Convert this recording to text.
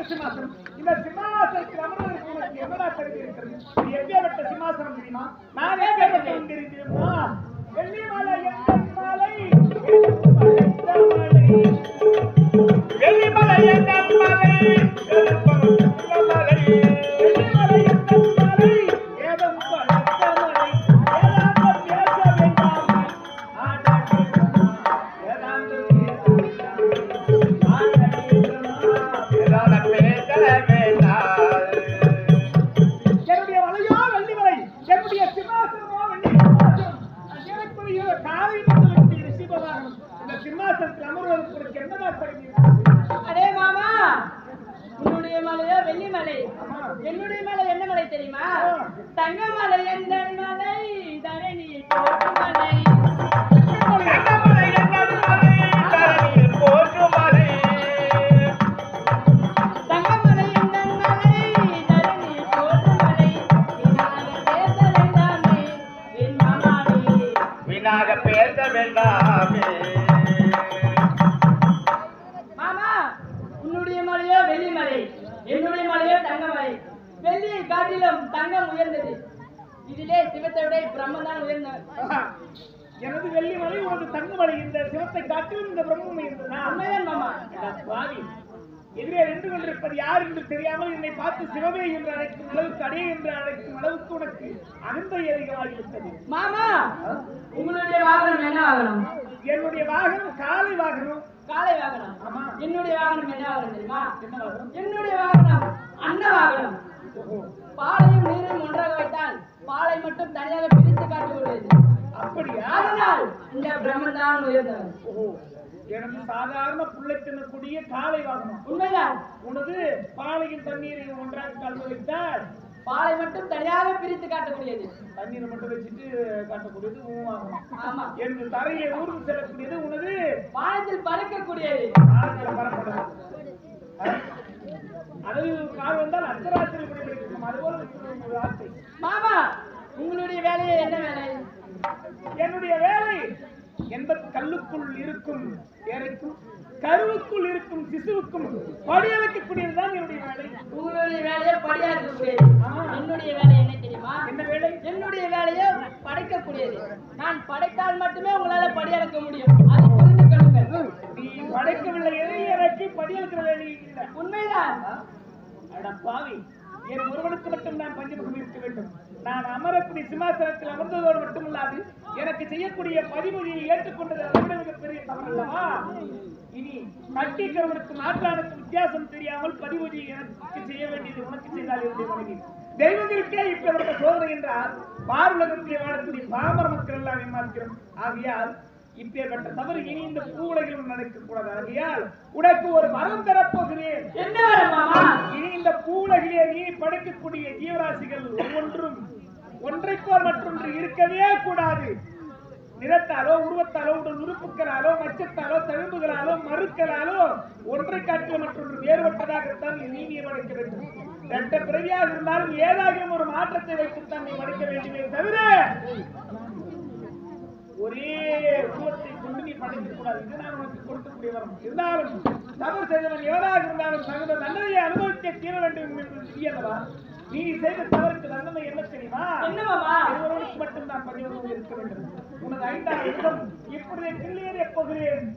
எப்பேற்பட்ட சிம்மாசனம். இந்த சிம்மாசனத்தில் அமர்வதற்கு உனக்கு என்னடா தகுதி இருக்கிறது இது எப்பேற்பட்ட சிம்மாசனம் தெரியுமா? நான் எப்பேற்பட்டவன் தெரியுமா? வெள்ளி மாலை எந்த மாலை எந்த மாலை. என்னுடைய மலை என்ன மலை தெரியுமா? தங்க மலை எந்த மலை தரணி மலை. தங்க மலை எந்த காட்டிலும் தங்கம் உயர்ந்தது. இதிலே சிவத்தை விட பிரம்மன் தான் உயர்ந்தவர். ஆஹா. எனது வெள்ளி மலை உனது தங்க மலை. இந்த சிவத்தை காட்டிலும் இந்த பிரம்மம் மாமா. பாவி எதிரே நின்று கொண்டிருப்பது யார் என்று தெரியாமல் என்னை பார்த்து சிவமே என்று அழைக்கும் அளவுக்கு அடே என்று அழைக்கும் அளவுக்கு உனக்கு அகந்த ஏறிகளாகிவிட்டது மாமா! உங்களுடைய வாகனம் என்ன வாகனம்? என்னுடைய வாகனம் காலை வாகனம். காளை வாகனம். ஆமா. என்னுடைய வாகனம் என்ன வாகனம் தெரியுமா? என்னுடைய வாகனம் அன்ன வாகனம். பாலையும் நீரையும் ஒன்றாக வைத்தால் பாலை மட்டும் தனியாக பிரித்து காட்டுகிறது அப்படியா? அதனால் இந்த பிரம்மன் தான் உயர்ந்தவர் எனது சாதாரண புள்ளை தின்னக்கூடிய காலை வாகனம். உண்மைதான். உனது பாலையும் தண்ணீரையும் ஒன்றாக கலந்து வைத்தால் பாலை மட்டும் தனியாக பிரித்து காட்டக்கூடியது. தண்ணீரை மட்டும் வச்சுட்டு காட்டக்கூடியது ஆமா. எனது தரையை ஊர்ந்து செல்லக்கூடியது உனது வானத்தில் பறக்கக்கூடியது ஆழத்தில் பரப்படும் அது கால் வந்தால் அர்த்தராத்திரி கூட கிடைக்கும் அதுபோல இருக்கிறது உங்கள் வார்த்தை மாமா உங்களுடைய வேலையை என்ன வேலை என்னுடைய வேலை எந்த கல்லுக்குள் இருக்கும் வேலைக்கும் கருவுக்குள் இருக்கும் சிசுவுக்கும் படிய வைக்கக்கூடியதுதான் என்னுடைய வேலை. உங்களுடைய வேலையை படியாக்கக்கூடியது. ஆமா. என்னுடைய வேலை என்ன தெரியுமா? என்ன வேலை? என்னுடைய வேலையை படைக்கக்கூடியது. நான் படைத்தால் மட்டுமே உங்களால படியளக்க முடியும். அதை புரிந்து கொள்ளுங்கள். நீ படைக்கவில்லை எதை எனக்கு படியெடுக்கிற வேலை இல்லை. உண்மைதான். அட பாவி. என் ஒருவனுக்கு மட்டும் நான் பஞ்சமுகம் இருக்க வேண்டும். நான் அமரக்கூடிய சிம்மாசனத்தில் அமர்ந்ததோடு மட்டுமல்லாது எனக்கு செய்யக்கூடிய பதிமொழியை ஏற்றுக்கொண்டது அதை விட மிகப்பெரிய தவறல்லவா இனி கட்டிக்கிறவனுக்கும் ஆற்றானுக்கும் வித்தியாசம் தெரியாமல் பதிமொழியை எனக்கு செய்ய வேண்டியது உனக்கு செய்தால் என்னுடைய மனைவி. தெய்வங்களுக்கே இப்படிப்பட்ட சோதனை என்றால் பார்வலகத்தில் வாழக்கூடிய பாமர மக்கள் எல்லாம் ஏமாற்கிறோம். ஆகையால் இப்பேற்பட்ட தவறு இனி இந்த பூவுலகிலும் நடக்கக்கூடாது. ஆகையால் உனக்கு ஒரு மரம் தரப்ப என்ன வேலை மாமா இனி உலகிலேயே நீ படைக்கக்கூடிய ஜீவராசிகள் ஒவ்வொன்றும் ஒன்றைக்கோ மற்றொன்று இருக்கவே கூடாது. நிறத்தாலோ உருவத்தாலோ உடல் உறுப்புகளாலோ மச்சத்தாலோ தழும்புகளாலோ மறுக்களாலோ ஒன்றை காட்டில் மற்றொன்று வேறுபட்டதாகத்தான் நீ நீதியை வேண்டும். ரெட்ட பிறவியாக இருந்தாலும் ஏதாகிலும் ஒரு மாற்றத்தை வைத்துத்தான் நீ படைக்க வேண்டுமே தவிர ஒரே உருவத்தை கொண்டு நீ படைக்கக்கூடாது இது நான் உனக்கு கொடுக்கக்கூடிய வரம். இருந்தாலும் தவறு செய்தவன் எவராக இருந்தாலும் தகுந்த தண்டனையை அனுபவிக்க தீர வேண்டும் என்று தெரியலவா நீ செய்த தவறுக்கு தண்டனை என்ன தெரியுமா? என்ன மாமா ஒருவனுக்கு மட்டும் நான் பதிவு இருக்க வேண்டும். உனது ஐந்தாவது இடம் இப்பொழுதே கிள்ளியதே போகிறேன்.